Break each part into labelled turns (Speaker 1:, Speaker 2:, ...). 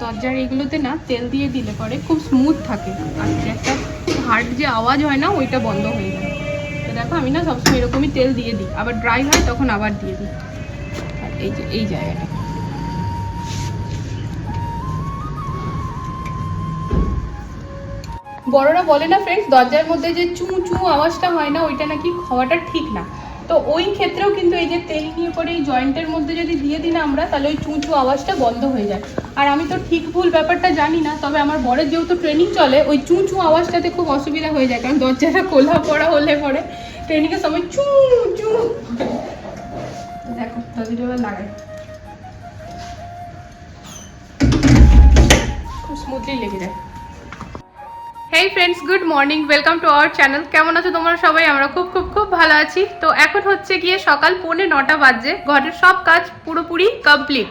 Speaker 1: দরজার এগুলোতে না তেল দিয়ে দিলে পরে খুব স্মুথ থাকে। আর একটা হার্ড যে আওয়াজ হয় না, ওইটা বন্ধ হয়ে যায়। তো দেখো, আমি না সবসময় এরকমই তেল দিয়ে দিই। আবার ড্রাই হয়, তখন আবার দিয়ে দিই। আর এই যে, এই জায়গাটা। বড়রা বলে না ফ্রেন্ডস দরজার মধ্যে যে চু চু আওয়াজটা হয় না, ওইটা নাকি হওয়াটা ঠিক না। তো ওই ক্ষেত্রেও কিন্তু এই যে তেল নিয়ে পরে এই জয়েন্টের মধ্যে যদি দিয়ে দিই না আমরা, তাহলে ওই চু চু আওয়াজটা বন্ধ হয়ে যায়। আর আমি তো ঠিক ভুল ব্যাপারটা জানি না, তবে আমার বরের যেহেতু ট্রেনিং চলে, ওই চু চু আওয়াজটাতে খুব অসুবিধা হয়ে যায়, কারণ দরজাটা খোলা পড়া হলে পরে ট্রেনিংয়ের সময় চু চু। দেখো দরজাটা এবার লাগাই। খুব স্মুথলি লেগে যায়। Hey friends good morning welcome to our channel কেমন আছো তোমরা সবাই? আমরা খুব খুব খুব ভালো আছি। তো এখন হচ্ছে গিয়ে সকাল পৌনে নটা বাজে ঘরের সব কাজ পুরোপুরি কমপ্লিট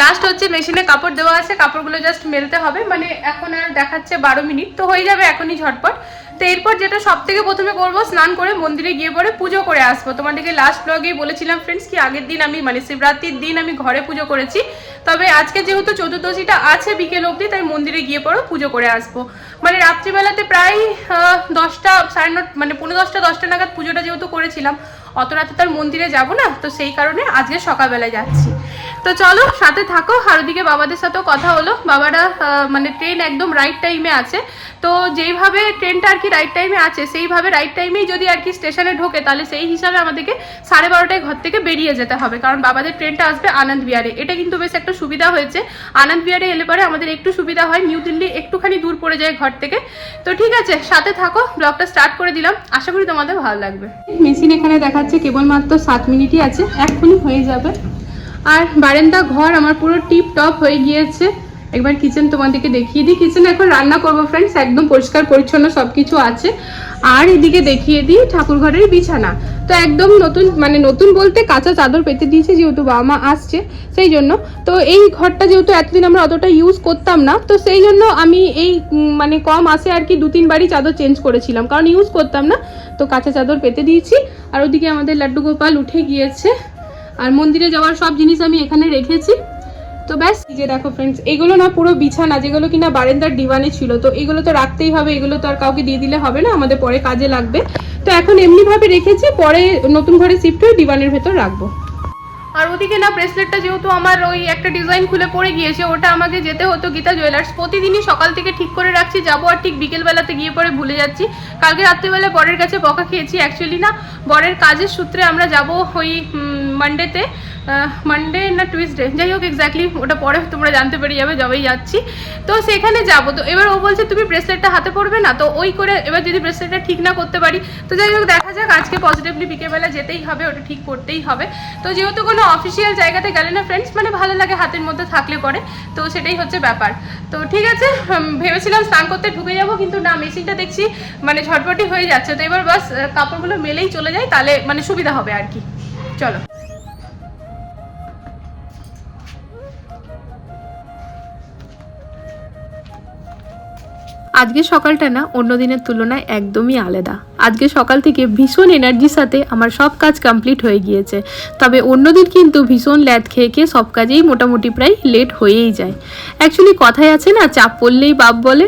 Speaker 1: লাস্ট হচ্ছে মেশিনে কাপড় দেওয়া আছে। কাপড়গুলো জাস্ট মেলতে হবে। মানে এখন আর দেখাচ্ছে বারো মিনিট। তো হয়ে যাবে এখনই ঝটপট। তো এরপর যেটা সব থেকে প্রথমে করব, স্নান করে মন্দিরে গিয়ে পরে পুজো করে আসব। তোমাদেরকে লাস্ট ব্লগেই বলেছিলাম ফ্রেন্ডস কি আগের দিন আমি মানে শিবরাত্রির দিন আমি ঘরে পুজো করেছি। তবে আজকে যেহেতু চতুর্দশীটা আছে বিকেল অবধি, তাই মন্দিরে গিয়ে পরে পুজো করে আসব। মানে রাত্রিবেলাতে প্রায় দশটা, সাড়ে নটা মানে পনেরো দশটা দশটা নাগাদ পুজোটা যেহেতু করেছিলাম, অত রাতে তার মন্দিরে যাব না, তো সেই কারণে আজকে সকালবেলায় যাচ্ছি। তো চলো, সাথে থাকো। আর ওদিকে বাবাদের সাথেও কথা হলো। বাবারা মানে ট্রেন একদম রাইট টাইমে আছে। তো যেইভাবে ট্রেনটা আর কি রাইট টাইমে আছে, সেইভাবে রাইট টাইমেই যদি আর কি স্টেশনে ঢোকে, তাহলে সেই হিসাবে আমাদেরকে সাড়ে বারোটায় ঘর থেকে বেরিয়ে যেতে হবে। কারণ বাবাদের ট্রেনটা আসবে আনন্দ বিহারে। এটা কিন্তু বেশ একটা সুবিধা হয়েছে। আনন্দ বিহারে এলে পরে আমাদের একটু সুবিধা হয়। নিউ দিল্লি একটুখানি দূর পড়ে যায় ঘর থেকে। তো ঠিক আছে, সাথে থাকো। ব্লগটা স্টার্ট করে দিলাম। আশা করি তোমাদের ভালো লাগবে। মেশিন এখানে দেখাচ্ছে, কেবলমাত্র সাত মিনিটই আছে। এক্ষুনি হয়ে যাবে। আর বারেন্দা ঘর আমার পুরো টিপ টপ হয়ে গিয়েছে। একবার কিচেন তোমাদেরকে দেখিয়ে দিই। কিচেন এখন রান্না করব ফ্রেন্ডস একদম পরিষ্কার, পরিচ্ছন্ন সব কিছু আছে। আর এদিকে দেখিয়ে দিই ঠাকুর ঘরের বিছানা। তো একদম নতুন মানে নতুন বলতে কাঁচা চাদর পেতে দিয়েছে যেহেতু বাবা মা আসছে, সেই জন্য। তো এই ঘরটা যেহেতু এতদিন আমরা অতটা ইউজ করতাম না, তো সেই জন্য আমি এই মানে কম আসে আর কি দু তিনবারই চাদর চেঞ্জ করেছিলাম। কারণ ইউজ করতাম না, তো কাঁচা চাদর পেতে দিয়েছি। আর ওদিকে আমাদের লাড্ডু গোপাল উঠে গিয়েছে। আর মন্দিরে যাওয়ার সব জিনিস আমি এখানে রেখেছি। তো ব্যাস যে দেখো ফ্রেন্ডস এগুলো না পুরো বিছানা, যেগুলো কিনা বারেন্দার ডিভানে ছিল, তো এগুলো তো রাখতেই হবে, এগুলো তো আর কাউকে দিয়ে দিলে হবে না, আমাদের পরে কাজে লাগবে। তো এখন এমনি ভাবে রেখেছি, পরে নতুন ঘরে শিফট হয়ে ডিভানের ভেতর রাখব। আর ওদিকে না ব্রেসলেটটা যেহেতু আমার ওই একটা ডিজাইন খুলে পড়ে গিয়েছে, ওটা আমাকে যেতে হতো গীতা জুয়েলার্স প্রতিদিনই সকাল থেকে ঠিক করে রাখছি, যাব আর ঠিক বিকেলবেলাতে গিয়ে পরে ভুলে যাচ্ছি। কালকে রাত্রিবেলা বরের কাছে বকা খেয়েছি অ্যাকচুয়ালি না, বরের কাজের সূত্রে আমরা যাব ওই মানডেতে মানডে না টুইসডে যাই হোক এক্স্যাক্টলি ওটা পরে তোমরা জানতে পেরে যাবে, যবেই যাচ্ছি। তো সেখানে যাব। তো এবার ও বলছে, তুমি ব্রেসলেটটা হাতে পড়বে না? তো ওই করে এবার যদি ব্রেসলেটটা ঠিক না করতে পারি, তো যাই হোক দেখা যাক, আজকে পজিটিভলি বিকেলবেলা যেতেই হবে, ওটা ঠিক করতেই হবে। তো যেহেতু কোনো অফিসিয়াল জায়গাতে গেলে না ফ্রেন্ডস মানে ভালো লাগে হাতের মধ্যে থাকলে পরে তো সেটাই হচ্ছে ব্যাপার। তো ঠিক আছে ভেবেছিলাম স্নান করতে ঢুকে যাব, কিন্তু না, মেশিনটা দেখছি মানে ঝটপটি হয়ে যাচ্ছে। তো এবার বাস কাপড়গুলো মেলেই চলে যায় তাহলে মানে সুবিধা হবে আর কি। চলো। আজকে সকালটা না অন্য দিনের তুলনায় একদমই আলাদা। আজকে সকাল থেকে ভীষণ এনার্জির সাথে আমার সব কাজ কমপ্লিট হয়ে গিয়েছে। তবে অন্যদিন কিন্তু ভীষণ ল্যাদ খেয়ে খেয়ে সব কাজেই মোটামুটি প্রায় লেট হয়েই যায়। অ্যাকচুয়ালি কথায় আছে না, চাপ পড়লেই বাপ বলে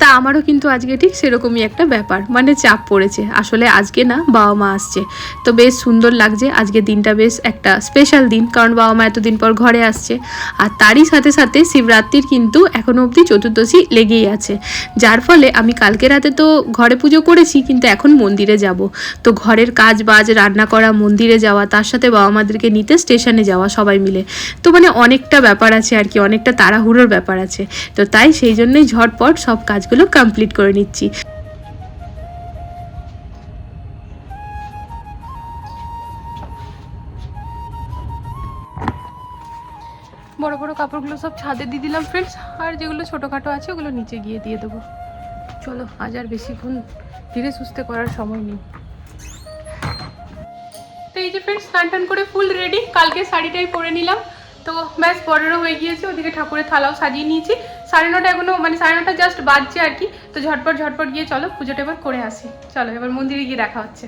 Speaker 1: তা আমারও কিন্তু আজকে ঠিক সেরকমই একটা ব্যাপার। মানে চাপ পড়েছে। আসলে আজকে না বাবা মা আসছে। তো বেশ সুন্দর লাগছে। আজকে দিনটা বেশ একটা স্পেশাল দিন। কারণ বাবা মা এতদিন পর ঘরে আসছে। আর তারই সাথে সাথে শিবরাত্রির কিন্তু এখনও অবধি চতুর্দশী লেগেই আছে। যার ফলে আমি কালকে রাতে তো ঘরে পুজো করেছি, কিন্তু এখন মন্দিরে যাব। তো ঘরের কাজ বাজ, রান্না করা, মন্দিরে যাওয়া, তার সাথে বাবা মাদেরকে নিতে স্টেশনে যাওয়া সবাই মিলে। তো মানে অনেকটা ব্যাপার আছে আর কি। অনেকটা তাড়াহুড়োর ব্যাপার আছে। তো তাই সেই জন্যই ঝটপট সব কাজগুলো কমপ্লিট করে নিচ্ছি। বড় বড় কাপড়গুলো সব ছাদে দিয়ে দিলাম ফ্রেন্ডস আর যেগুলো ছোটোখাটো আছে, ওগুলো নিচে গিয়ে দিয়ে দেবো। চলো, আজ আর বেশিক্ষণ ধীরে সুস্থে করার সময় নেই। তো এই যে ফ্রেন্ডস স্নান টান করে ফুল রেডি কালকে শাড়িটাই পরে নিলাম। তো ব্যাস পরেরও হয়ে গিয়েছে, ওদিকে ঠাকুরের থালাও সাজিয়ে নিয়েছি। সাড়ে নটা এখনও মানে সাড়ে নটা জাস্ট বাজছে আর কি। তো ঝটপট ঝটপট গিয়ে চলো পুজোটা এবার করে আসি। চলো, এবার মন্দিরে গিয়ে দেখা হচ্ছে।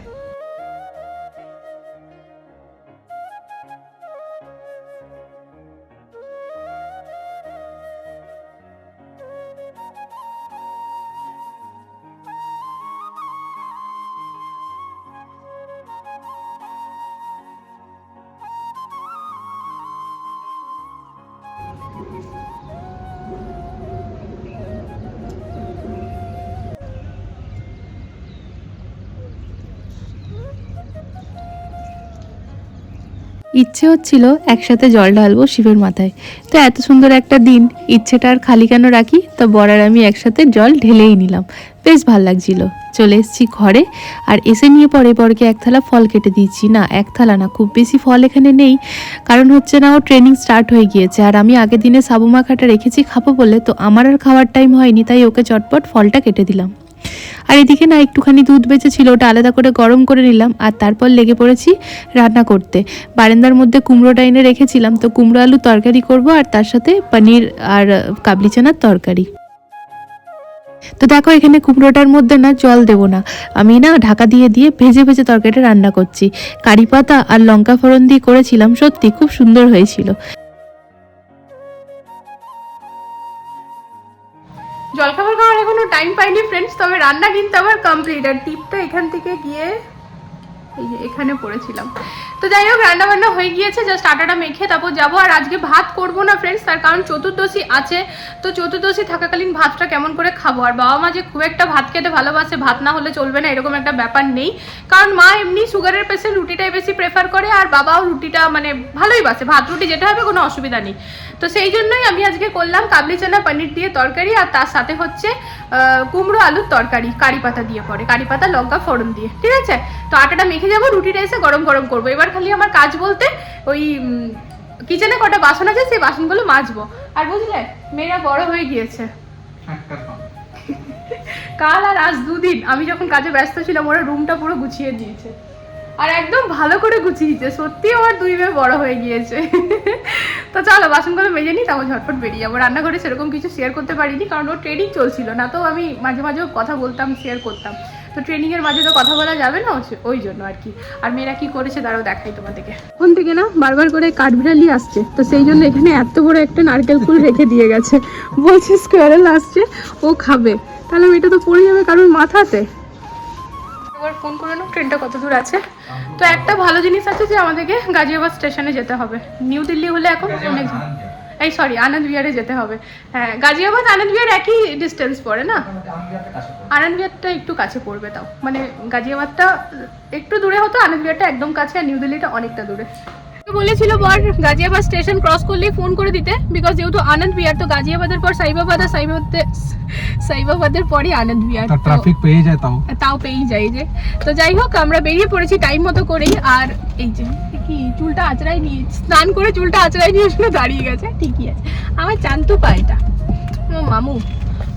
Speaker 2: ইচ্ছে হচ্ছিল একসাথে জল ঢালবো শিবের মাথায়। তো এত সুন্দর একটা দিন, ইচ্ছেটা আর খালি কেন রাখি? তো বরার আমি একসাথে জল ঢেলেই নিলাম। বেশ ভালো লাগছিল। চলে এসেছি ঘরে, আর এসে নিয়ে পরে বরকে এক থালা ফল কেটে দিয়েছি। না, এক থালা না, খুব বেশি ফল এখানে নেই। কারণ হচ্ছে না, ও ট্রেনিং স্টার্ট হয়ে গিয়েছে। আর আমি আগের দিনে সাবু মাখাটা রেখেছি খাব বলে, তো আমার আর খাওয়ার টাইম হয়নি, তাই ওকে চটপট ফলটা কেটে দিলাম। আর এদিকে না একটুখানি দুধ বেঁচেছিল, ওটা আলাদা করে গরম করে নিলাম আর তারপর লেগে পড়েছি রান্না করতে। বারান্দার মধ্যে কুমড়োটা এনে রেখেছিলাম, তো কুমড়ো আলু তরকারি করব আর তার সাথে পনির আর কাবলি চানার তরকারি। তো দেখো এখানে কুমড়োটার মধ্যে না জল দেবো না। আমি না ঢাকা দিয়ে দিয়ে ভেজে ভেজে তরকারিটা রান্না করছি। কারি পাতা আর লঙ্কা ফোড়ন দিয়ে করেছিলাম, সত্যি খুব সুন্দর হয়েছিল।
Speaker 1: জলখাবার খাওয়ার এখনও টাইম পাইনি ফ্রেন্ডস তবে রান্না কিন্তু আমার কমপ্লিট আর টিপটা এখান থেকে গিয়ে এই যে এখানে পড়েছিলাম। তো যাই হোক রান্না বান্না হয়ে গিয়েছে জাস্ট আটাটা মেখে তারপর যাব। আর আজকে ভাত করব না ফ্রেন্ডস তার কারণ চতুর্দশী আছে। তো চতুর্দশী থাকাকালীন ভাতটা কেমন করে খাব? আর বাবা মা যে খুব একটা ভাত খেতে ভালোবাসে, ভাত না হলে চলবে না, এরকম একটা ব্যাপার নেই। কারণ মা এমনি সুগারের পেশেন্ট রুটিটাই বেশি প্রেফার করে, আর বাবাও রুটিটা মানে ভালোই বাসে। ভাত, রুটি যেটা হবে কোনো অসুবিধা নেই। তো সেই জন্যই আমি আজকে করলাম কাবলি চানা, পনির দিয়ে তরকারি, আর তার সাথে হচ্ছে কুমড়ো আলুর তরকারি, কারি পাতা দিয়ে পরে। কারি পাতা, লঙ্কা, ফোড়ন দিয়ে। ঠিক আছে? তো আটাটা মেখে যাব, রুটিটা এসে গরম গরম করব। এবার খালি আমার কাজ বলতে ওই কিচেনে কটা বাসন আছে, সেই বাসনগুলো মাজবো। আর বুঝলে, মেয়েরা বড় হয়ে গিয়েছে। কাল আর আজ দুদিন, আমি যখন কাজে ব্যস্ত ছিলাম, ওরা রুমটা পুরো গুছিয়ে দিয়েছে। আর একদম ভালো করে গুছিয়েছে সত্যি আমার দুই মেয়ে বড় হয়ে গিয়েছে। তো চলো, বাসনগুলো মেজে নিই, তারপর ঝটপট বেরিয়ে যাব। রান্নাঘরে সেরকম কিছু শেয়ার করতে পারিনি, কারণ ওর ট্রেনিং চলছিল না, তো আমি মাঝে মাঝেও কথা বলতাম শেয়ার করতাম। তো ট্রেনিংয়ের মাঝে তো কথা বলা যাবে না ওই- জন্য আর কি। আর মেয়েরা কি করেছে তারাও দেখাই তোমাদেরকে। এখন থেকে না বারবার করে কাঠবিড়ালি আসছে। তো সেই জন্য এখানে এত বড় একটা নারকেল ফুল রেখে দিয়ে গেছে। বলছে স্কোয়ারেল আসছে ও খাবে। তাহলে এটা তো পড়ে যাবে কারোর মাথাতে। একবার ফোন করে নাও ট্রেনটা কত দূর আছে? তো একটা ভালো জিনিস আছে যে আমাদেরকে গাজিয়াবাদ স্টেশনে যেতে হবে। নিউ দিল্লি হলে এখন অনেক এই সরি আনন্দ বিহারে যেতে হবে। হ্যাঁ গাজিয়াবাদ আনন্দ বিহার একই ডিস্টেন্স পড়ে না? আনন্দ বিহারটা একটু কাছে পড়বে তাও। মানে গাজিয়াবাদটা একটু দূরে হতো আনন্দ বিহারটা একদম কাছে আর নিউ দিল্লিটা অনেকটা দূরে। বলেছিল বর গাজিয়াবাদ স্টেশন ক্রস করলেই ফোন করে দিতে। বিকজ যেহেতু আনন্দ বিহার তো গাজিয়াবাদের পর সাইবাবাদ আর সাইবাবাদের সাইবাবাদের পরই আনন্দ বিহার।
Speaker 3: ট্রাফিক পেয়ে যায় তাও।
Speaker 1: তাও পেয়েই যাই যে। তো যাই হোক আমরা বেরিয়ে পড়েছি টাইম মতো করেই। আর এই যে কি চুলটা আঁচড়াই নিয়ে স্নান করে চুলটা আঁচড়াই নিয়ে শুনে দাঁড়িয়ে গেছে। ঠিকই আছে। আমার চান্তু পা এটা। ও মামু।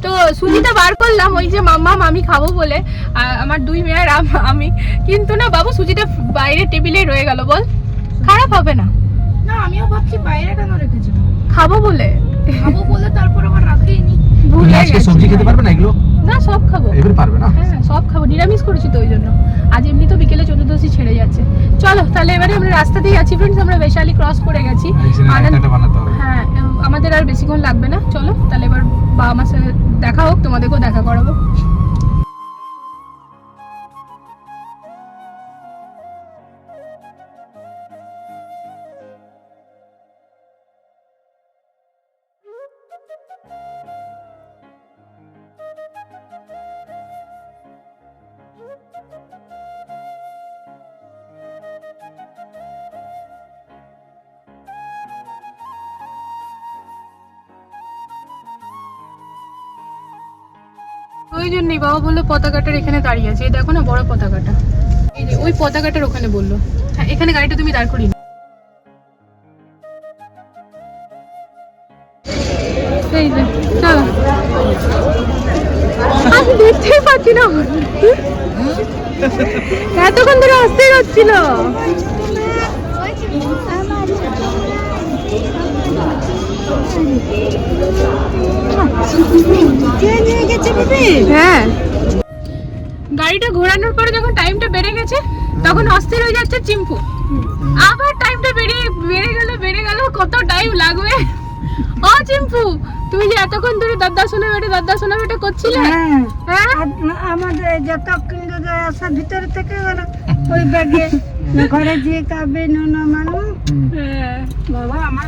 Speaker 1: তো সুজিটা বার করলাম ওই যে মাম্মা আমি খাব বলে। আমার দুই মেয়ের আমি কিন্তু না বাবু সুজিটা বাইরে টেবিলে রয়ে গেল বল। খারাপ হবে না।
Speaker 4: না আমিও ভাবছি বাইরে কেন রেখেছো?
Speaker 1: খাব বলে।
Speaker 4: খাব বলে তারপর আবার রাখিনি
Speaker 1: ভুলে
Speaker 3: আজকে সবজি খেতে পারবে না এগুলো?
Speaker 1: না সব খাব।
Speaker 3: এবার পারবে না?
Speaker 1: হ্যাঁ সব খাব। নিরামিষ করেছি তো ওই জন্য। আজ এমনি তো বিকেলে চতুর্দশী ছেড়ে যাচ্ছে। চলো তাহলে এবারে আমরা রাস্তা দিয়ে আছি ফ্রেন্ডস আমরা বৈশালী ক্রস করে গেছি। হ্যাঁ আমাদের আর বেশিক্ষণ লাগবে না। চলো তাহলে এবার বাবা মার সাথে দেখা হোক তোমাদেরকেও দেখা করাবো। বলল পতাকাটার এখানে দাঁড়িয়ে আছে এই দেখো না বড় পতাকাটা। এই যে ওই পতাকাটার ওখানে বলল। হ্যাঁ এখানে গাড়িটা তুমি দাঁড়। এই যে চলো। আমি দেখতেই পাচ্ছি না। এতক্ষণ ধরে আসতেই হচ্ছিল। হ্যাঁ। গাড়িটা ঘোরানোর পরে যখন টাইমটা বেড়ে গেছে তখন অস্থির হয়ে যাচ্ছে চিম্পু। আবার টাইমটা বেড়ে বেড়ে গেল বেড়ে গেল কত টাইম লাগবে? ও চিম্পু তুমি যে এতক্ষণ ধরে দাদা শোনা বেটে দাদা শোনা বেটে করছিলে? হ্যাঁ।
Speaker 4: আমাদের যত কিন্তু আসার ভিতরে থেকে গেল ওই ব্যাগে। ঘরে যে কাবে নোনা মানু।
Speaker 1: হ্যাঁ।
Speaker 4: বাবা আমার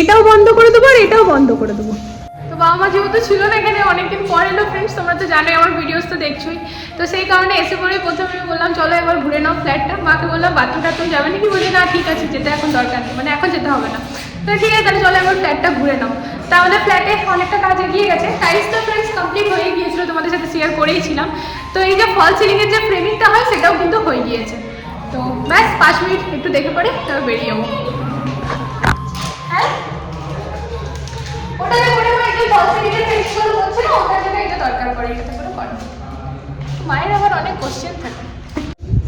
Speaker 1: এটাও বন্ধ করে দেবো আর এটাও বন্ধ করে দেবো। তো বাবা মা যেহেতু ছিল না এখানে, অনেকদিন পর এলো ফ্রেন্ডস তোমরা তো জানোই আমার ভিডিওস তো দেখছোই। তো সেই কারণে এসে পরে প্রথমে আমি বললাম, চলো এবার ঘুরে নাও ফ্ল্যাটটা মাকে বললাম, বাথরুম টাথরুম যাবে নাকি? বলি না, ঠিক আছে, যেতে এখন দরকার নেই। মানে এখন যেতে হবে না। তো ঠিক আছে, তাহলে চলো এবার ফ্ল্যাটটা ঘুরে নাও। তা আমাদের ফ্ল্যাটে অনেকটা কাজ এগিয়ে গেছে। টাইলস তো ফ্রেন্ডস কমপ্লিট হয়ে গিয়েছিল, তোমাদের সাথে শেয়ার করেইছিলাম তো এই যে ফল সিলিংয়ের যে ফ্রেমিংটা হয়, সেটাও কিন্তু হয়ে গিয়েছে। তো ব্যাস, পাঁচ মিনিট একটু দেখে পরে তবে বেরিয়ে যাব। ওটাতে করে আমার এই যে ফল সিলিংয়ের ফেস্টিভ্যাল হচ্ছে না ওটার জন্য এটা দরকার পড়ে এটাতে করে করো মায়ের আবার অনেক কোশ্চেন থাকে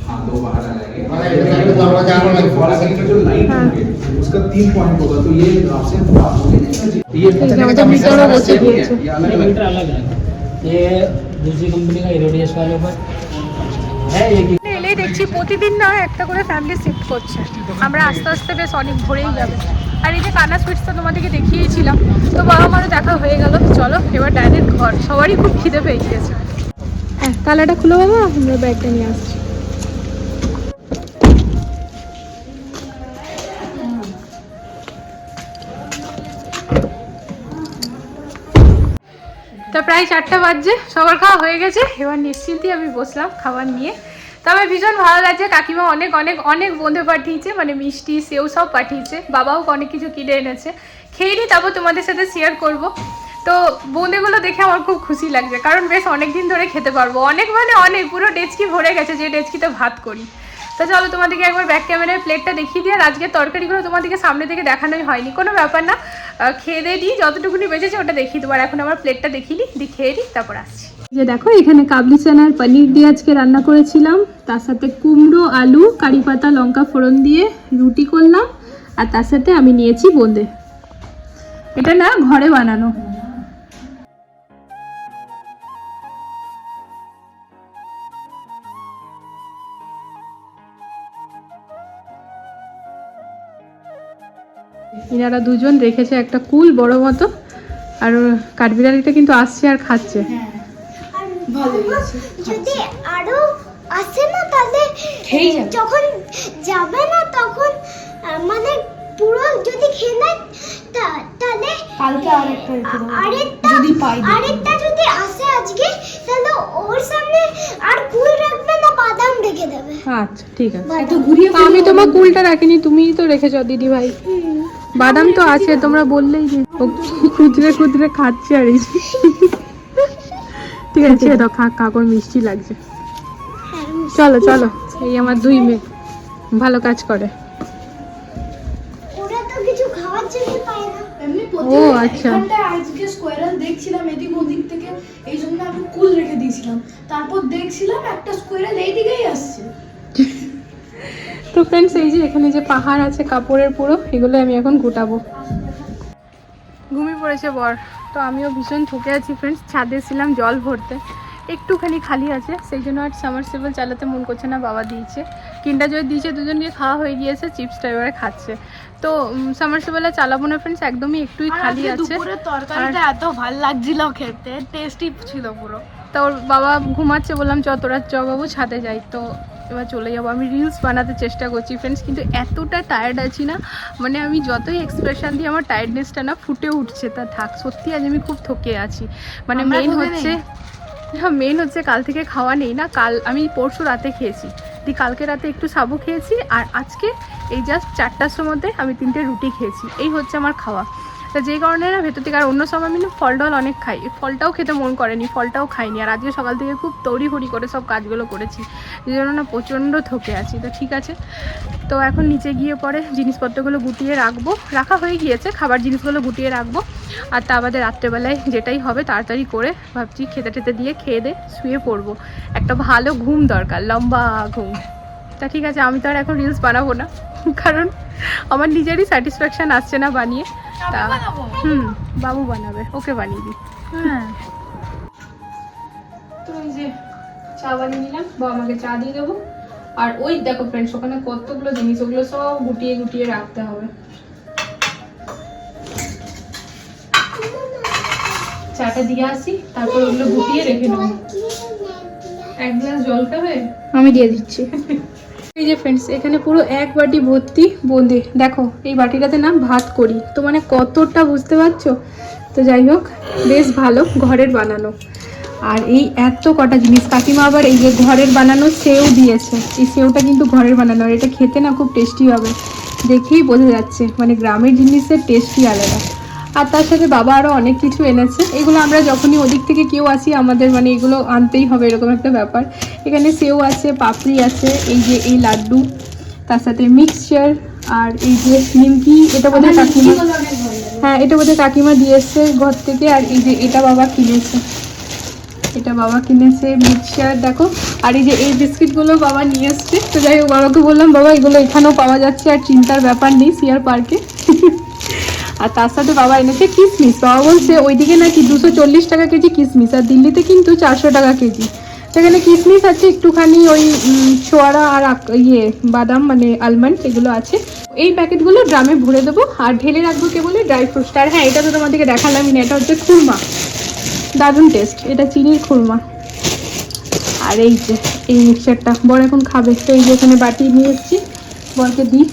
Speaker 3: हाँ दो बाहर आ जाएंगे
Speaker 5: हाँ, ये बताइए, दरवाजा आने लगे।
Speaker 3: फॉल सीलिंग का जो लाइट होंगे उसका तीन पॉइंट होगा तो ये आपसे बात होगी ये
Speaker 1: আমাদের ভিতরে বসে দিয়েছে
Speaker 3: ये अलग अलग
Speaker 5: मीटर अलग है ये दूसरी कंपनी का इरोडियस वाले पर है ये कि
Speaker 1: এলেই দেখছি প্রতিদিন না একটা করে ফ্যামিলি শিফট করছে আমরা আস্তে আস্তে বেশ অনেক ভরেই যাবে আর এই যে কানা সুইটস তো তোমাদেরকে দেখিয়েছিলাম তো বাবা মারও দেখা হয়ে গেল। চলো এবার ডাইরেক্ট ঘর। সবারই খুব খিদে পেয়ে গিয়েছে। হ্যাঁ তালাটা খুলে বাবা আমরা ব্যাগটা নিয়ে আসছি। তো প্রায় চারটা বাজছে সবার খাওয়া হয়ে গেছে। এবার নিশ্চিন্তেই আমি বসলাম খাবার নিয়ে। তবে ভীষণ ভালো লাগছে। কাকিমা অনেক অনেক অনেক বোঁদে পাঠিয়েছে মানে মিষ্টি, সেও সব পাঠিয়েছে। বাবাও অনেক কিছু কিনে এনেছে। খেয়ে নিই, তারপর তোমাদের সাথে শেয়ার করব। তো বোঁদেগুলো দেখে আমার খুব খুশি লাগছে, কারণ বেশ অনেক দিন ধরে খেতে পারব। অনেক মানে অনেক, পুরো ডেচকি ভরে গেছে, যে ডেচকিতে ভাত করি। তো চলো তোমাদেরকে একবার ব্যাক ক্যামেরায় প্লেটটা দেখিয়ে দিয়ে, আর আজকে তরকারিগুলো তোমাদেরকে সামনে থেকে দেখানোই হয়নি। কোনো ব্যাপার না। খেয়ে দিয়ে দিই, যতটুকুনি বেঁচেছে ওটা দেখিয়ে আর এখন আমার প্লেটটা দেখিয়ে দিই দিয়ে খেয়ে দিই তারপর আসছি। যে দেখো, এখানে কাবলি চানার পনির দিয়ে আজকে রান্না করেছিলাম। তার সাথে কুমড়ো, আলু, কারি পাতা, লঙ্কা ফোড়ন দিয়ে রুটি করলাম। আর তার সাথে আমি নিয়েছি বোঁদে। এটা না ঘরে বানানো। ইনারা দুজন রেখেছে একটা কুল বড় মতো, আর কাঠবিড়ালিটা কিন্তু আসছে আর খাচ্ছে।
Speaker 6: যদি আরও আসে না তাহলে যখন যাবে না তখন মানে পুরো যদি খেয়ে নেয় তাহলে
Speaker 4: কালকে আরেকটা
Speaker 6: আরেকটা
Speaker 4: যদি পাই
Speaker 6: আরেকটা যদি আসে আজকে তাহলে ওর সামনে আর কুল রাখবে না বাদাম রেখে দেবে।
Speaker 1: আচ্ছা ঠিক আছে।
Speaker 4: তো ঘুরিয়ে
Speaker 1: আমি তোমার কুলটা রাখিনি তুমিই তো রেখেছো দিদি ভাই বাদাম তো আছে তোমরা বললেই যে খুচরে খুচরে খাচ্ছে আর এই। ঠিক আছে ছেড়ে দাও কাকর মিষ্টি লাগছে। চলো চলো এই আমার দুই মেয়ে। ভালো কাজ করে।
Speaker 6: ওরা তো কিছু খাওয়ার জন্য পায় না।
Speaker 7: এমনি
Speaker 1: ও, আচ্ছা।
Speaker 7: আজকে স্কোয়ারাল দেখছিলাম এদিক ওদিক থেকে এই জন্য আমি কুল রেখে দিয়েছিলাম। তারপর দেখছিলাম একটা স্কোয়ারাল এই দিকেই আসছে।
Speaker 1: তো ফ্রেন্ডস এই যে এখানে যে পাহাড় আছে কাপড়ের পুরো এগুলো আমি এখন গোটাবো। ঘুমিয়ে পড়েছে বর। তো আমিও ভীষণ ঠকে আছি ফ্রেন্ডস ছাদে ছিলাম জল ভরতে। একটুখানি খালি আছে সেই জন্য আর সামারসেবল চালাতে মন করছে না বাবা দিয়েছে। কিনটা যদি দিয়েছে দুজনকে খাওয়া হয়ে গিয়েছে চিপসটা এবারে খাচ্ছে। তো সামারসেবলে চালাবো না ফ্রেন্ডস একদমই একটুই খালি আছে।
Speaker 7: তরকারিটা এত ভালো লাগছিল খেতে টেস্টি ছিল পুরো।
Speaker 1: তো বাবা ঘুমাচ্ছে বললাম চ তোরা চ বাবু ছাদে যাই। তো এবার চলে যাব। আমি রিলস বানাতে চেষ্টা করছি ফ্রেন্ডস কিন্তু এতটা টায়ার্ড আছি না। মানে আমি যতই এক্সপ্রেশন দিই আমার টায়ার্ডনেসটা না ফুটে উঠছে। তা থাক সত্যি আজ আমি খুব থকে আছি। মানে মেন হচ্ছে হ্যাঁ মেন হচ্ছে কাল থেকে খাওয়া নেই না। কাল আমি পরশু রাতে খেয়েছি। দি কালকে রাতে একটু সাবু খেয়েছি। আর আজকে এই জাস্ট চারটার সময়তে আমি তিনটে রুটি খেয়েছি। এই হচ্ছে আমার খাওয়া। তো যেই কারণে না ভেতর থেকে আর অন্য সময় আমি না ফল টল অনেক খাই। ফলটাও খেতে মন করেনি, ফলটাও খাইনি। আর আজকে সকাল থেকে খুব তড়িহড়ি করে সব কাজগুলো করেছি, এই জন্য না প্রচণ্ড থকে আছি। তো ঠিক আছে, তো এখন নিচে গিয়ে পরে জিনিসপত্রগুলো গুটিয়ে রাখব। রাখা হয়ে গিয়েছে, খাবার জিনিসগুলো গুটিয়ে রাখব। আর তা বাদে রাত্রেবেলায় যেটাই হবে তাড়াতাড়ি করে ভাবছি খেতে টেতে দিয়ে খেয়ে দে, শুয়ে পড়ব। একটা ভালো ঘুম দরকার, লম্বা ঘুম। তা ঠিক আছে, আমি তো আর এখন রিলস বানাবো না, কারণ আমার নিজেরই স্যাটিসফ্যাকশন আসছে না বানিয়ে। তা হুম বাবু বানাবে ওকে বানিয়ে দিই। হ্যাঁ। যে চা বানিয়ে চা দিয়ে দেবো। দেখো ফ্রেন্ডস ওখানে কতগুলো জিনিস ওগুলো সব গুটিয়ে গুটিয়ে রাখতে হবে। দিয়ে আসি তারপর ওগুলো গুটিয়ে রেখে নেব এক গ্লাস জল
Speaker 7: আমি দিয়ে দিচ্ছি।
Speaker 1: এই যে ফ্রেন্ডস এখানে পুরো এক বাটি ভর্তি বোঁদে। দেখো, এই বাটিটাতে না ভাত করি। তো মানে কতটা বুঝতে পারছ? তো যাই হোক, বেশ ভালো ঘরের বানানো। আর এই এত কটা জিনিস, কাকিমা আবার এই যে ঘরের বানানো সেও দিয়েছে। এই সেওটা কিন্তু ঘরের বানানো, আর এটা খেতে না খুব টেস্টি হবে। দেখেই বোঝা যাচ্ছে মানে গ্রামের জিনিসের টেস্টই আলাদা। আর তার সাথে বাবা আরও অনেক কিছু এনেছে। এগুলো আমরা যখনই ওদিক থেকে কেউ আসি আমাদের মানে এগুলো আনতেই হবে এরকম একটা ব্যাপার। এখানে সেও আছে পাপড়ি আছে এই যে এই লাড্ডু তার সাথে মিক্সচার আর এই যে নিমকি এটা বোধহয় কাকিমা হ্যাঁ এটা বোধহয় কাকিমা দিয়ে এসছে ঘর থেকে আর এই যে এটা বাবা কিনেছে। এটা বাবা কিনেছে মিক্সচার দেখো। আর এই যে এই বিস্কিটগুলো বাবা নিয়ে এসছে। তো যাই হোক বাবাকে বললাম বাবা এগুলো এখানেও পাওয়া যাচ্ছে আর চিন্তার ব্যাপার নেই সিয়ার পার্কে। আর তার সাথে বাবা এনেছে কিসমিস। বাবা বলছে, ওইদিকে নাকি দুশো চল্লিশ টাকা কেজি কিসমিস আর দিল্লিতে কিন্তু চারশো টাকা কেজি। সেখানে কিসমিস আছে, একটুখানি ওই ছোয়ারা আর ইয়ে বাদাম মানে আলমন্ড এগুলো আছে। এই প্যাকেটগুলো ড্রামে ভরে দেবো আর ঢেলে রাখব কে বলে ড্রাই ফ্রুটস আর হ্যাঁ এটা তো তোমাদেরকে দেখালামই না এটা হচ্ছে খুরমা। দারুণ টেস্ট এটা চিনির খুরমা। আর এই যে, এই মিক্সচারটা বর এখন খাবে। তো এই যে এখানে বাটি নিয়ে এসেছি। বরকে দিই।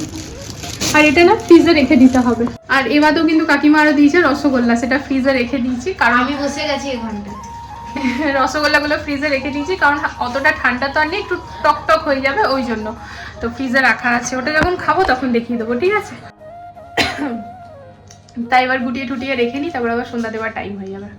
Speaker 1: আর এটা না ফ্রিজে রেখে দিতে হবে। আর এবারও কিন্তু কাকিমা আরও দিয়েছে রসগোল্লা সেটা ফ্রিজে রেখে দিয়েছি কারণ
Speaker 7: আমি বসে গেছি এখানটা
Speaker 1: রসগোল্লাগুলো ফ্রিজে রেখে দিয়েছি কারণ অতটা ঠান্ডা তো আর নেই একটু টক টক হয়ে যাবে ওই জন্য। তো ফ্রিজে রাখা আছে ওটা যখন খাব তখন দেখিয়ে দেবো ঠিক আছে? তাই এবার গুটিয়ে টুটিয়ে রেখে নিই তারপর আবার সন্ধ্যা দেওয়ার টাইম হয়ে যাবে।